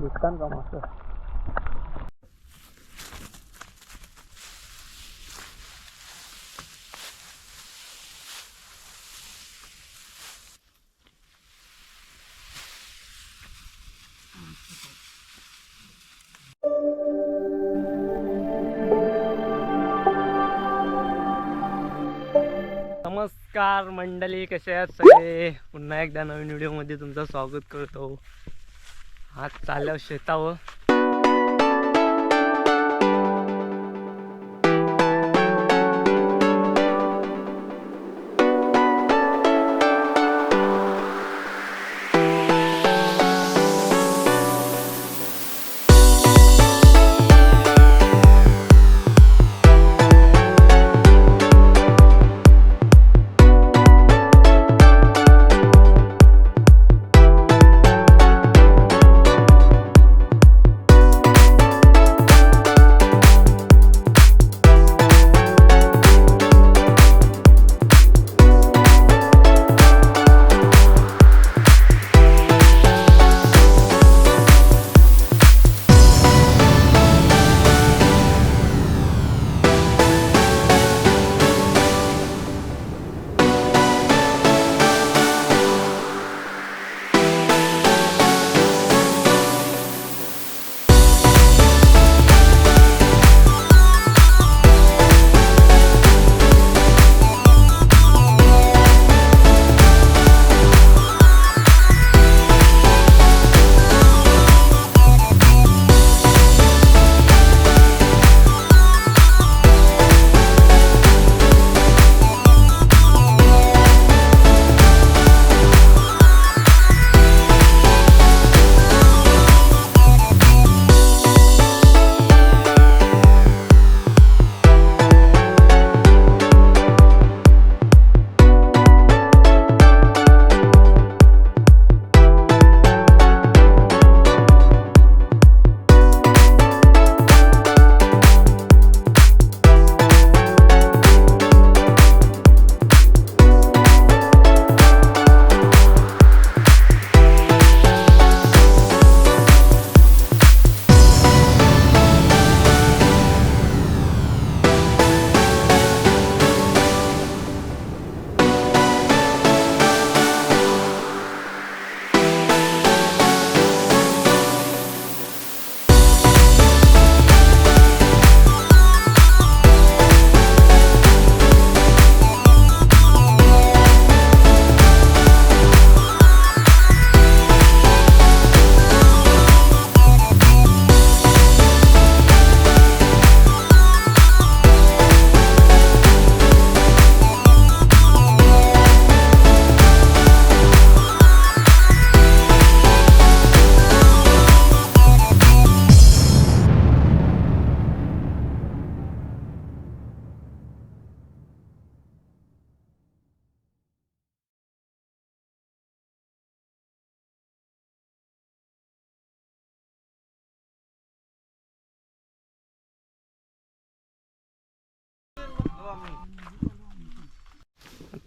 भेटतान का मस्त नमस्कार मंडळी कसे आहेत सगळे? पुन्हा एकदा नवीन व्हिडिओमध्ये तुमचं स्वागत करतो. आज चालल्यावर शेतावर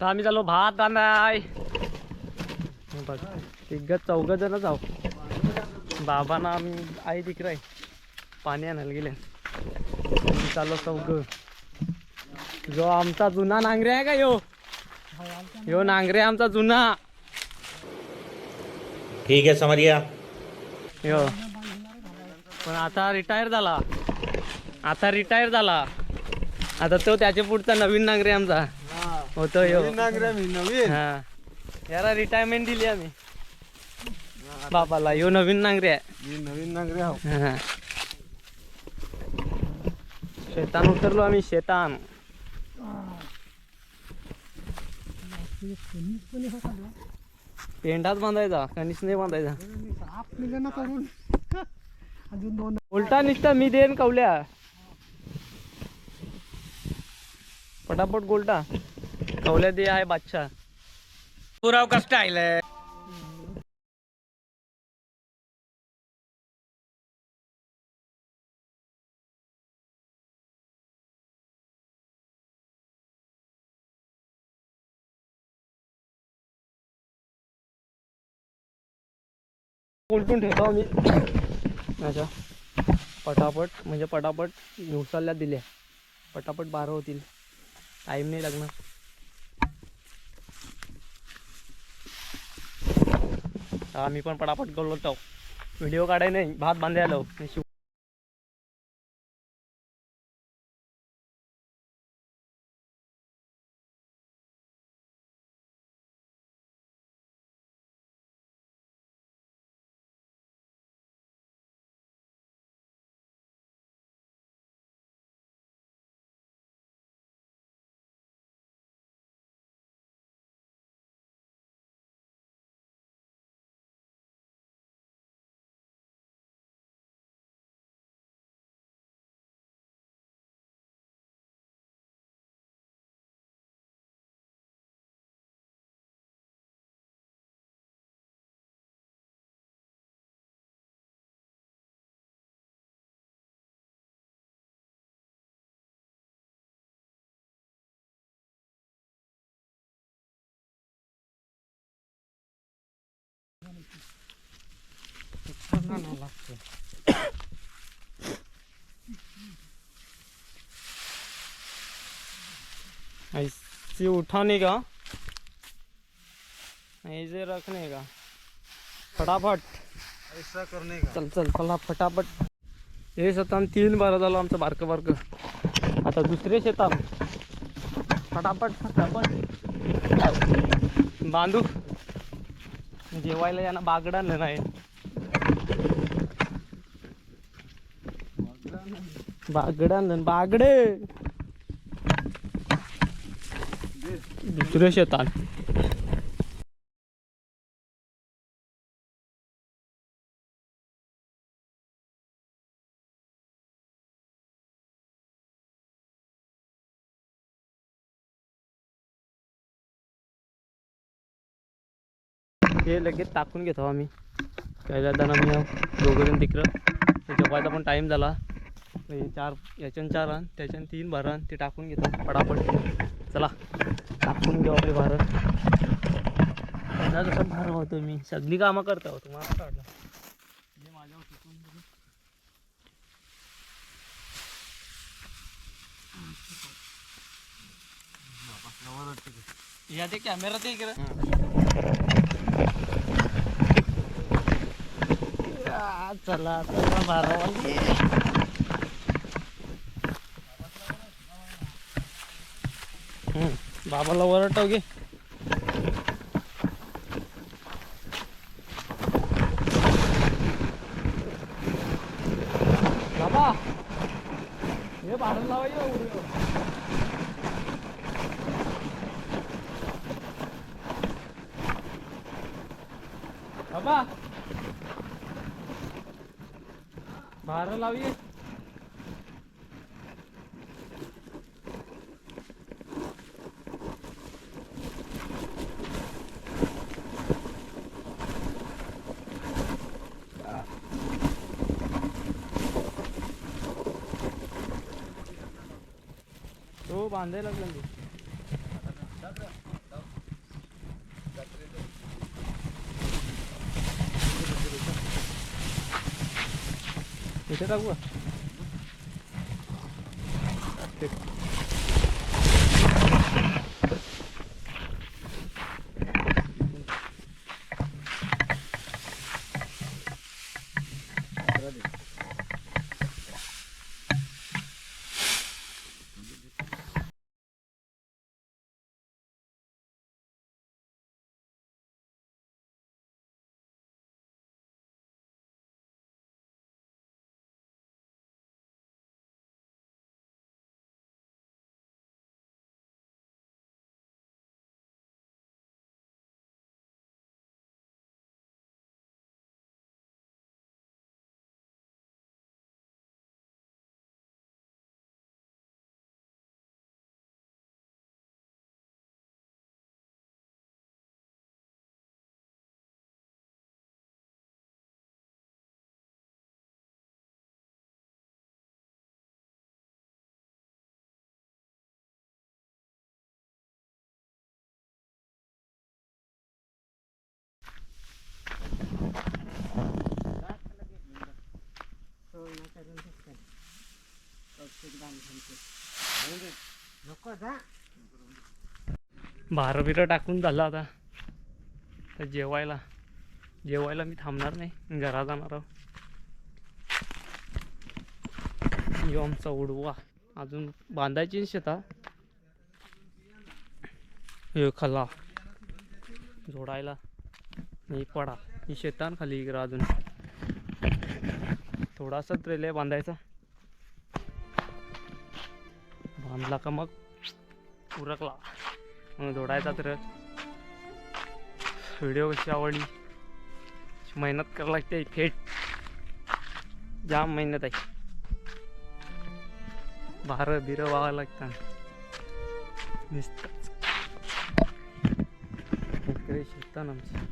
आता आम्ही चाललो भात बांधाय हे बघ तिघ चौघ जण जाऊ. बाबांना आम्ही आई तिकडे पाणी आणायला गेले. चाललो चौघ. जो आमचा जुना नांगरे आहे का यो? यो नांगरे आमचा जुना. ठीक है समझ गया यो. पण आता रिटायर झाला. आता रिटायर झाला. आता तो त्याच्या पुढचा नवीन नांगरे आमचा. होतो यो हा. याला रिटायरमेंट दिली आम्ही. बाबाला यो नवीन नांगरे आहे. नवीन नांगरे हा. शेतान उतरलो आम्ही शेतान. पेंडाच बांधायचा कणीस नाही बांधायचा. उलटा निष्ठा मी देन कवल्या. पटापट गोलटा. कवल्या दे आहे बादशाह. पुराव कष्ट आहे? उलटून ठेवतो आम्ही. अच्छा. पटापट म्हणजे पटापट न्यूसाला दिल्या. पटापट बारा होतील. टाईम नाही लागणार. आम्ही पण पटापट गेलो होतो व्हिडिओ काढाय नाही भात बांधायला ऐसी उठाने का ऐसे रखने का फटाफट। ऐसा करणे का। चल चल चला फटाफट। हे शेतान तीन बारा झालं आमचं बारकं बारकं। आता दुसरे शेतान। फटाफट फटाफट। बांधू। जेवायला यांना बागड आणलं नाही. बागड आणलं बागडे. दुसऱ्या शेतात. हे लगेच टाकून घेतो आम्ही. काय जाताना आम्ही दोघं जण तिकडं. ते जेवायचा पण टाईम झाला. चार याच्यान चार आण त्याच्यान तीन भरण ते टाकून घेतो पटापट चला टाकून घेऊ आपले भारत कसं भार होतो मी. सगळी कामं करतो तुम्हाला काय वाटलं. हे माझ्यावर. या ते कॅमेरा ते इकडे. चला चला मारा बाबाला ओरडतो गे बाबा हे भाडं लावायचं बाबा बारा लावूये. तो बांधायला लागला. 你先打过。对。टोळणा करून नको जा बिरं टाकून झालं आता. तर जेवायला. जेवायला मी थांबणार नाही. घरा जाणार आमचा उडवा. अजून बांधायची शेता? हे खला. जोडायला. नाही पडा. ही शेतान खाली इकडं अजून. थोडासा आहे बांधायचा. बांधला का मग? उरकला. मग जोडायचा तर व्हिडिओ कशी आवडली? मेहनत करावं लागते थेट जाम मेहनत आहे. भार बिरं व्हावं लागतं नुसतंच. इकडे शेतात आमचं.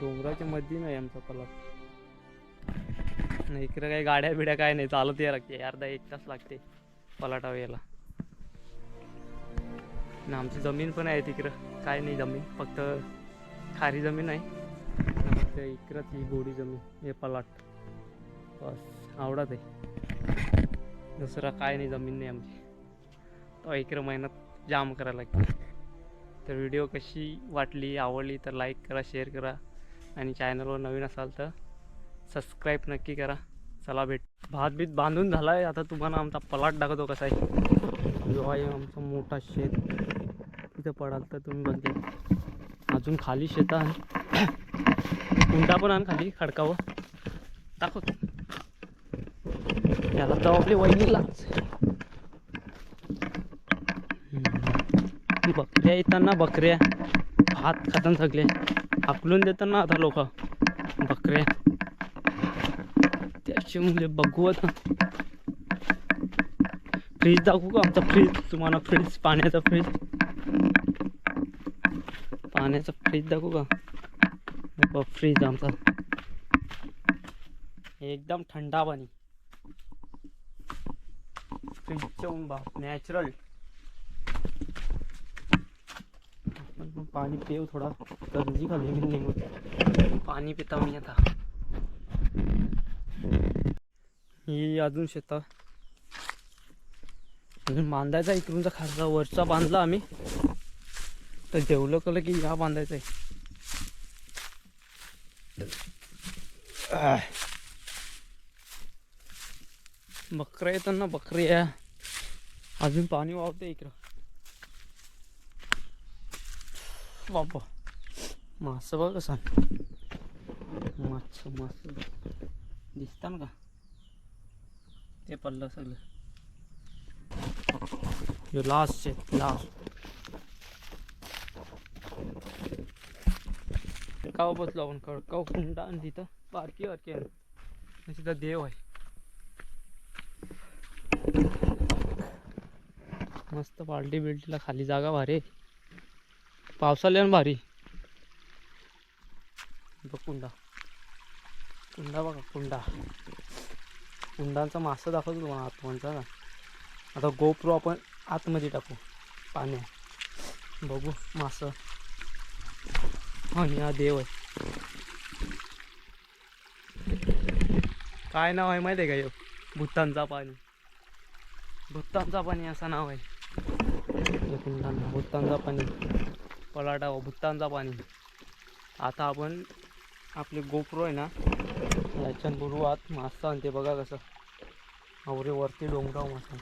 डोंगराच्या मध्ये नाही आमचा पलाट नाही इकडे काही गाड्या बिड्या काय नाही चालत या लागते अर्धा एक तास लागते पलाटावर यायला. आणि आमची जमीन पण आहे तिकडं काय नाही जमीन फक्त खारी जमीन आहे. फक्त इकडंच ही गोडी जमीन हे पलाट. बस आवडत आहे. दुसरा काय नाही जमीन नाही आमची. तो इकडं मेहनत जाम करायला लागते. तर व्हिडिओ कशी वाटली आवडली तर लाईक करा शेअर करा. आणि चॅनलवर नवीन असाल तर सबस्क्राईब नक्की करा. चला भेट. भात बीत बांधून झाला आहे आता तुम्हाला आमचा पलाट दाखवतो कसा आहे. जो आहे आमचा मोठा शेत. तिथं पडाल तर तुम्ही बघते अजून खाली शेत आहे. कुंडा पण आण खाली खडकावर. दाखव. याला तर आपली वहिनी लागते. बकऱ्या येताना बकऱ्या. भात खाताना सगळे. हाकलून देताना आता लोक. बकऱ्या. त्याची मुले बघवत फ्रीज दाखवू का आमचा फ्रीज तुम्हाला फ्रीज पाण्याचा फ्रीज पाण्याचा फ्रीज दाखवू का फ्रीज आमचा एकदम थंडा पाणी फ्रीजच्या बाप नॅचरल पाणी पिऊ थोडा गंजी खाली मी निघून पाणी पिता मी आता ही अजून शेता अजून बांधायचा इकडूनचा खालचा वरचा बांधला आम्ही. तर जेवलं कलं की या बांधायचा आहे. बकऱ्या येतात ना बकऱ्या अजून पाणी वावते इकडं. बाबा मासं बघ कसा. माछ मास. दिसतात ना का? ते पडलं सगळं. लास्ट आहे लास्ट. काव बसलो आपण खडकाव कुंडा आणि तिथं. बारकी बारकी आहे. तिथं देव आहे. मस्त बाल्टी बिल्टीला खाली जागा भारी पावसाला आणि भारी. बघ कुंडा. कुंडा बघा कुंडा. हुंडांचा मासा दाखवतो तुम्हाला आतमधचा ना. आता गोप्रो आपण आतमध्ये टाकू. पाण्यात बघू मासं. आणि हा देव आहे. काय नाव आहे माहिती आहे का यो भूतांचा पाणी. भूतांचा पाणी असं नाव आहे. भूतांचा पाणी. पलाटा भूतांचा पाणी. आता आपण आपले गोप्रो आहे ना याच्यान बरोबर आत मासा आणि ते बघा कसं. आवरे वरती डोंगराव मासा